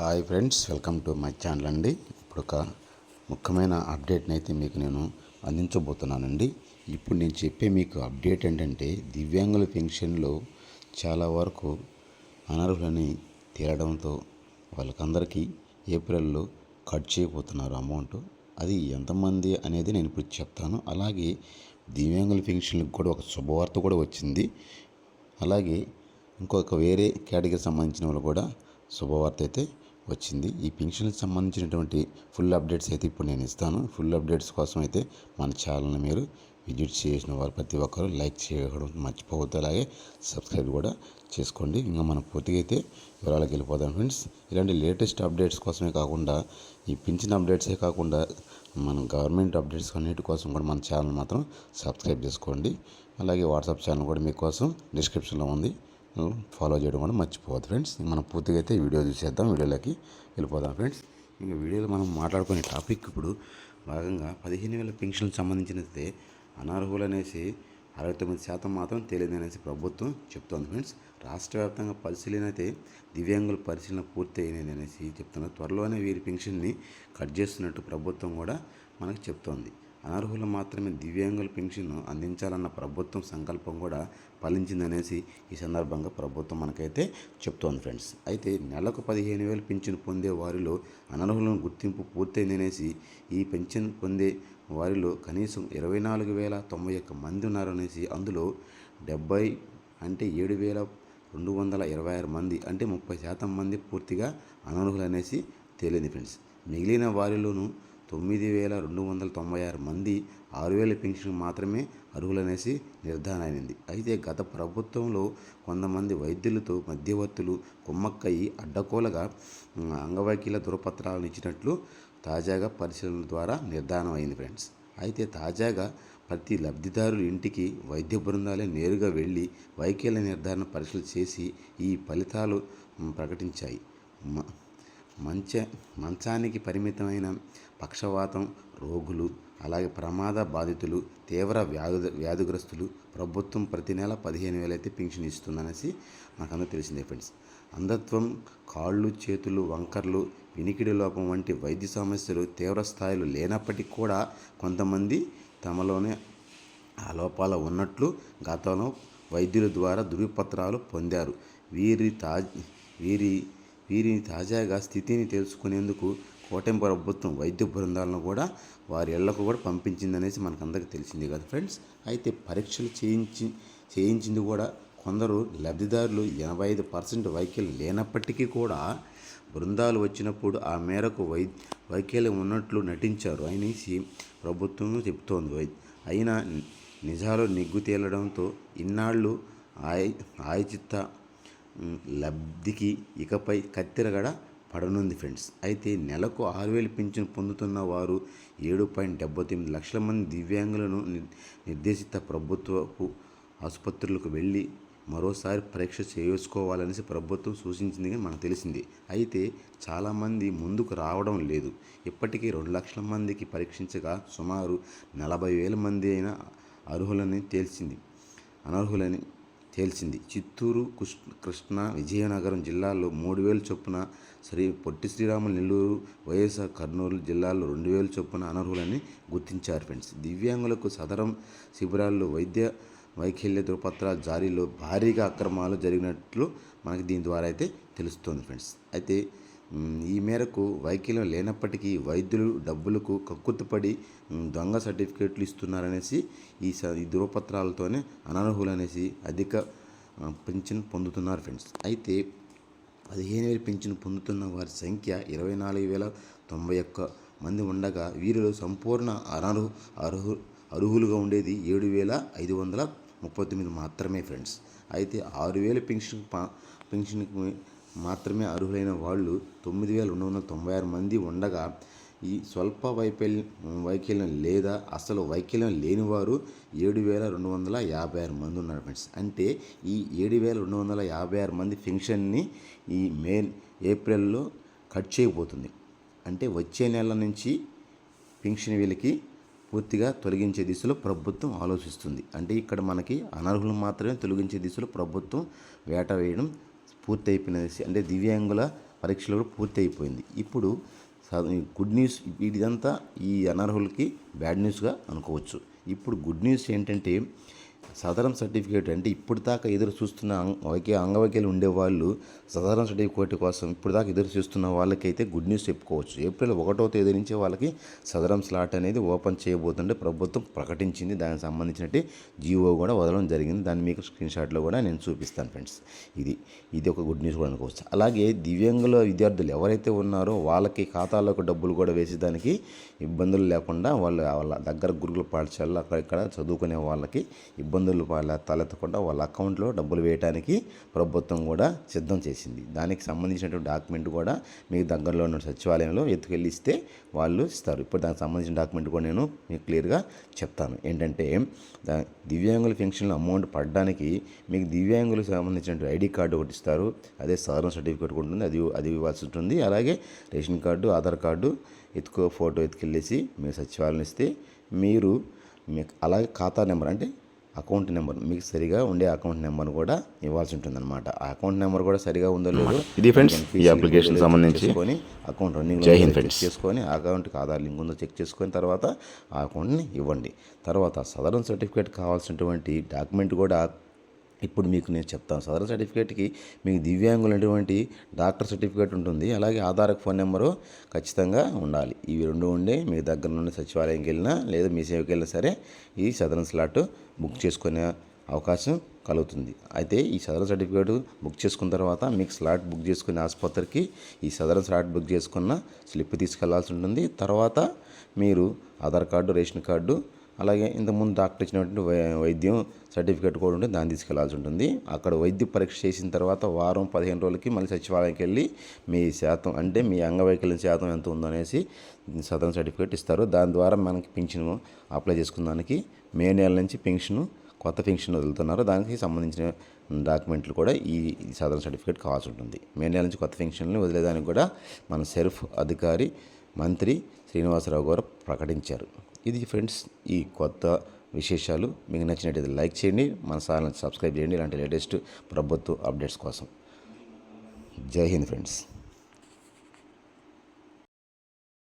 Hi friends welcome to my channel అండి. ఇప్పుడు ఒక ముఖ్యమైన అప్డేట్ని అయితే మీకు నేను అందించబోతున్నానండి. ఇప్పుడు నేను చెప్పే మీకు అప్డేట్ ఏంటంటే దివ్యాంగుల పెన్షన్లో చాలా వరకు అనర్హులని తేలడంతో వాళ్ళకందరికీ ఏప్రిల్లో కట్ చేయబోతున్నారు అమౌంట్. అది ఎంతమంది అనేది నేను ఇప్పుడు చెప్తాను. అలాగే దివ్యాంగుల పెన్షన్లకు కూడా ఒక శుభవార్త కూడా వచ్చింది. అలాగే ఇంకొక వేరే కేటగిరీ సంబంధించిన వాళ్ళు కూడా శుభవార్త అయితే వచ్చింది. ఈ పెన్షన్కి సంబంధించినటువంటి ఫుల్ అప్డేట్స్ అయితే ఇప్పుడు నేను ఇస్తాను. ఫుల్ అప్డేట్స్ కోసం అయితే మన ఛానల్ని మీరు విజిట్ చేసిన వారు ప్రతి ఒక్కరు లైక్ చేయడం మర్చిపోవద్దు. అలాగే సబ్స్క్రైబ్ కూడా చేసుకోండి. ఇంకా మనం పూర్తిగా అయితే వివరాలకు వెళ్ళిపోదాం ఫ్రెండ్స్. ఇలాంటి లేటెస్ట్ అప్డేట్స్ కోసమే కాకుండా ఈ పింఛన్ అప్డేట్సే కాకుండా మన గవర్నమెంట్ అప్డేట్స్ అన్నిటి కోసం కూడా మన ఛానల్ మాత్రం సబ్స్క్రైబ్ చేసుకోండి. అలాగే వాట్సాప్ ఛానల్ కూడా మీకోసం డిస్క్రిప్షన్లో ఉంది. Hmm, ఫాలో చేయడం కూడా మర్చిపోవద్దు ఫ్రెండ్స్ మనం పూర్తిగా అయితే వీడియో చూసేద్దాం. వీడియోలోకి వెళ్ళిపోదాం ఫ్రెండ్స్ ఇంకా వీడియోలో మనం మాట్లాడుకునే టాపిక్ ఇప్పుడు భాగంగా పదిహేను వేల పెన్షన్లకు సంబంధించినదే అనర్హులు అనేసి అరవై తొమ్మిది శాతం మాత్రం తెలియదు అనేసి ప్రభుత్వం చెప్తోంది ఫ్రెండ్స్ రాష్ట్ర వ్యాప్తంగా పరిశీలన అయితే దివ్యాంగుల పరిశీలన పూర్తి అయినది అనేసి చెప్తున్నారు. త్వరలోనే వీరి పెన్షన్ని కట్ చేస్తున్నట్టు ప్రభుత్వం కూడా మనకు చెప్తోంది. అనర్హులు మాత్రమే దివ్యాంగుల పెన్షన్ అందించాలన్న ప్రభుత్వం సంకల్పం కూడా ఫలించిందనేసి ఈ సందర్భంగా ప్రభుత్వం మనకైతే చెప్తోంది ఫ్రెండ్స్. అయితే నెలకు పదిహేను వేలు పెన్షన్ పొందే వారిలో అనర్హులను గుర్తింపు పూర్తయిందనేసి ఈ పెన్షన్ పొందే వారిలో కనీసం ఇరవై నాలుగు వేల తొంభై ఒక్క మంది ఉన్నారనేసి అందులో డెబ్బై అంటే ఏడు వేల రెండు వందల ఇరవై ఆరు మంది అంటే ముప్పై శాతం మంది పూర్తిగా అనర్హులు అనేసి తేలింది ఫ్రెండ్స్. మిగిలిన వారిలోనూ తొమ్మిది వేల రెండు వందల తొంభై ఆరు మంది ఆరు వేల పెన్షన్ మాత్రమే అర్హులనేసి నిర్ధారణ అయింది అయితే గత ప్రభుత్వంలో కొంతమంది వైద్యులతో మధ్యవర్తులు కుమ్మక్కయి అడ్డకోలగా అంగవైకల్య ధృవపత్రాలను ఇచ్చినట్లు తాజాగా పరిశీలన ద్వారా నిర్ధారణ అయింది ఫ్రెండ్స్. అయితే తాజాగా ప్రతి లబ్ధిదారుల ఇంటికి వైద్య బృందాలే నేరుగా వెళ్ళి వైకల్య నిర్ధారణ పరీక్షలు చేసి ఈ ఫలితాలు ప్రకటించాయి. మంచ మంచానికి పరిమితమైన పక్షవాతం రోగులు అలాగే ప్రమాద బాధితులు తీవ్ర వ్యాధు వ్యాధిగ్రస్తులు ప్రభుత్వం ప్రతి నెల పదిహేను వేలు అయితే పింఛన్ ఇస్తుందనేసి మనకందరూ తెలిసిందే ఫ్రెండ్స్. అంధత్వం కాళ్ళు చేతులు వంకర్లు వినికిడి లోపం వంటి వైద్య సమస్యలు తీవ్ర స్థాయిలో లేనప్పటికీ కూడా కొంతమంది తమలోనే ఆ లోపాలు ఉన్నట్లు గతంలో వైద్యుల ద్వారా ధృవపత్రాలు పొందారు. వీరి తాజ్ వీరి వీరిని తాజాగా స్థితిని తెలుసుకునేందుకు కోటెం ప్రభుత్వం వైద్య బృందాలను కూడా వారి ఇళ్ళకు కూడా పంపించిందనేసి మనకు అందరికీ తెలిసింది కదా ఫ్రెండ్స్. అయితే పరీక్షలు చేయించి చేయించింది కూడా కొందరు లబ్ధిదారులు ఎనభై ఐదు పర్సెంట్ వైకల్యం లేనప్పటికీ కూడా బృందాలు వచ్చినప్పుడు ఆ మేరకు వై వైకల్యం ఉన్నట్లు నటించారు. అనేసి ప్రభుత్వం చెబుతోంది వై అయినా నిజాలు నిగ్గు తేలడంతో ఇన్నాళ్ళు ఆయ ఆయచిత్త లబ్ధికి ఇకపై కత్తిరగడ పడనుంది ఫ్రెండ్స్. అయితే నెలకు ఆరు వేలు పింఛన్ పొందుతున్న వారు ఏడు పాయింట్ డెబ్బై తొమ్మిది లక్షల మంది దివ్యాంగులను నిర్దేశిత ప్రభుత్వపు ఆసుపత్రులకు వెళ్ళి మరోసారి పరీక్ష చేసుకోవాలనేసి ప్రభుత్వం సూచించింది మనకు తెలిసింది. అయితే చాలామంది ముందుకు రావడం లేదు. ఇప్పటికీ రెండు లక్షల మందికి పరీక్షించగా సుమారు నలభై వేల మంది అయిన అర్హులని తేల్చింది. అనర్హులని తేల్చింది. చిత్తూరు కృష్ణ విజయనగరం జిల్లాల్లో మూడు వేలు చొప్పున శ్రీ పొట్టి శ్రీరాములు నెల్లూరు వైఎస్ఆర్ కర్నూలు జిల్లాల్లో రెండు వేలు చొప్పున అనర్హులని గుర్తించారు ఫ్రెండ్స్. దివ్యాంగులకు సదరం శిబిరాల్లో వైద్య వైకల్య ధృవపత్రాల జారీలో భారీగా అక్రమాలు జరిగినట్లు మనకి దీని ద్వారా అయితే తెలుస్తుంది ఫ్రెండ్స్. అయితే ఈ మేరకు వైకల్యం లేనప్పటికీ వైద్యులు డబ్బులకు కక్కుతుపడి దొంగ సర్టిఫికేట్లు ఇస్తున్నారనేసి ఈ స ఈ ధృవపత్రాలతోనే అనర్హులు అనేసి అధిక పెన్షన్ పొందుతున్నారు ఫ్రెండ్స్. అయితే పదిహేను వేలు పెన్షన్ పొందుతున్న వారి సంఖ్య ఇరవై నాలుగు వేల తొంభై ఒక్క మంది ఉండగా వీరిలో సంపూర్ణ అనర్హు అర్హు అర్హులుగా ఉండేది ఏడు వేల ఐదు వందల ముప్పై తొమ్మిది మాత్రమే ఫ్రెండ్స్. అయితే ఆరు వేల పెన్షన్ పెన్షన్కి మాత్రమే అర్హులైన వాళ్ళు తొమ్మిది వేల రెండు వందల తొంభై ఆరు మంది ఉండగా ఈ స్వల్ప వైఫల్యం వైకల్యం లేదా అసలు వైకల్యం లేని వారు ఏడు వేల రెండు వందల యాభై ఆరు మంది ఉన్నారు ఫ్రెండ్స్ అంటే ఈ ఏడు వేల రెండు వందల యాభై ఆరు మంది ఫెన్షన్ని ఈ మే ఏప్రిల్లో కట్ చేయబోతుంది. అంటే వచ్చే నెల నుంచి పెన్షన్ వీళ్ళకి పూర్తిగా తొలగించే దిశలో ప్రభుత్వం ఆలోచిస్తుంది. అంటే ఇక్కడ మనకి అనర్హులు మాత్రమే తొలగించే దిశలో ప్రభుత్వం వేట వేయడం పూర్తి అయిపోయినది అంటే దివ్యాంగుల పరీక్షలు కూడా పూర్తి అయిపోయింది ఇప్పుడు గుడ్ న్యూస్ ఇదంతా ఈ అనర్హులకి బ్యాడ్ న్యూస్గా అనుకోవచ్చు. ఇప్పుడు గుడ్ న్యూస్ ఏంటంటే సదరం సర్టిఫికేట్ అంటే ఇప్పుడు దాకా ఎదురు చూస్తున్న అంగ- వైకే అంగవైకల్యం ఉండేవాళ్ళు సదరం సర్టిఫికేట్ కోసం ఇప్పుడు దాకా ఎదురు చూస్తున్న వాళ్ళకైతే గుడ్ న్యూస్ చెప్పుకోవచ్చు. ఏప్రిల్ ఒకటో తేదీ నుంచి వాళ్ళకి సదరం స్లాట్ అనేది ఓపెన్ చేయబోతుంటే ప్రభుత్వం ప్రకటించింది. దానికి సంబంధించినట్టు జీవో కూడా వదలడం జరిగింది. దాన్ని మీకు స్క్రీన్ షాట్లో కూడా నేను చూపిస్తాను ఫ్రెండ్స్ ఇది ఇది ఒక గుడ్ న్యూస్ కూడా అనుకోవచ్చు. అలాగే దివ్యాంగుల విద్యార్థులు ఎవరైతే ఉన్నారో వాళ్ళకి ఖాతాలోకి డబ్బులు కూడా వేసేదానికి ఇబ్బందులు లేకుండా వాళ్ళు వాళ్ళ దగ్గర గురుకుల పాఠశాలలో అక్కడ ఇక్కడ చదువుకునే వాళ్ళకి ఇబ్బందులు వాళ్ళ తలెత్తకుండా వాళ్ళ అకౌంట్లో డబ్బులు వేయడానికి ప్రభుత్వం కూడా సిద్ధం చేసింది. దానికి సంబంధించినటువంటి డాక్యుమెంట్ కూడా మీకు దగ్గరలో ఉన్న సచివాలయంలో ఎత్తుకెళ్ళి ఇస్తే వాళ్ళు ఇస్తారు. ఇప్పుడు దానికి సంబంధించిన డాక్యుమెంట్ కూడా నేను మీకు క్లియర్గా చెప్తాను. ఏంటంటే దా- దివ్యాంగుల పెన్షన్లో అమౌంట్ పడడానికి మీకు దివ్యాంగులకు సంబంధించిన ఐడి కార్డు ఒకటి ఇస్తారు. అదే సాధారణ సర్టిఫికేట్ కూడా ఉంటుంది. అది అది ఇవ్వాల్సి ఉంటుంది. అలాగే రేషన్ కార్డు ఆధార్ కార్డు ఎత్తుకో ఫోటో ఎత్తుకెళ్ళేసి మీరు సచివాలయం ఇస్తే మీరు మీకు అలాగే ఖాతా నెంబర్ అంటే అకౌంట్ నెంబర్ మీకు సరిగా ఉండే అకౌంట్ నెంబర్ కూడా ఇవ్వాల్సి ఉంటుంది అనమాట ఆ అకౌంట్ నెంబర్ కూడా సరిగా ఉందో లేదో ఇది friends, ఈ application సంబంధించి. చేసుకొని అకౌంట్ రన్నింగ్ friends. చేసుకొని ఆ అకౌంట్కి ఆధార్ లింక్ ఉందో చెక్ చేసుకొని తర్వాత ఆ అకౌంట్ని ఇవ్వండి. తర్వాత సదరన్ సర్టిఫికేట్ కావాల్సినటువంటి డాక్యుమెంట్ కూడా ఇప్పుడు మీకు నేను చెప్తాను. సదరన్ సర్టిఫికేట్కి మీకు దివ్యాంగులైనటువంటి డాక్టర్ సర్టిఫికేట్ ఉంటుంది. అలాగే ఆధార్ ఫోన్ నెంబరు ఖచ్చితంగా ఉండాలి. ఇవి రెండు ఉండి మీ దగ్గర నుండి సచివాలయంకి వెళ్ళినా లేదా మీ సేవకి వెళ్ళినా సరే ఈ సదరన్ స్లాట్ బుక్ చేసుకునే అవకాశం కలుగుతుంది. అయితే ఈ సదరన్ సర్టిఫికేట్ బుక్ చేసుకున్న తర్వాత మీకు స్లాట్ బుక్ చేసుకునే ఆసుపత్రికి ఈ సదరన్ స్లాట్ బుక్ చేసుకున్న స్లిప్ తీసుకెళ్ళాల్సి ఉంటుంది. తర్వాత మీరు ఆధార్ కార్డు రేషన్ కార్డు అలాగే ఇంతకుముందు డాక్టర్ ఇచ్చినటువంటి వై- వైద్యం సర్టిఫికేట్ కూడా ఉంటే దాన్ని తీసుకెళ్ళాల్సి ఉంటుంది. అక్కడ వైద్య పరీక్ష చేసిన తర్వాత వారం పదిహేను రోజులకి మళ్ళీ సచివాలయంకి వెళ్ళి మీ శాతం అంటే మీ అంగవైకల్యం శాతం ఎంత ఉందో అనేసి సర్టిఫికేట్ ఇస్తారు. దాని ద్వారా మనకి పెన్షన్ అప్లై చేసుకున్నానికి మే నెల నుంచి పెన్షన్ కొత్త పెన్షన్ వదులుతున్నారు. దానికి సంబంధించిన డాక్యుమెంట్లు కూడా ఈ ఈ సాధారణ సర్టిఫికేట్ కావాల్సి ఉంటుంది. మే నెల నుంచి కొత్త పెన్షన్లు వదిలేదానికి కూడా మన సెర్ఫ్ అధికారి మంత్రి శ్రీనివాసరావు గారు ప్రకటించారు. ఇది ఫ్రెండ్స్ ఈ కొత్త విశేషాలు. మీకు నచ్చినట్టయితే లైక్ చేయండి. మన ఛానల్ సబ్స్క్రైబ్ చేయండి. ఇలాంటి లేటెస్ట్ ప్రభుత్వ అప్డేట్స్ కోసం. జై హింద్ ఫ్రెండ్స్.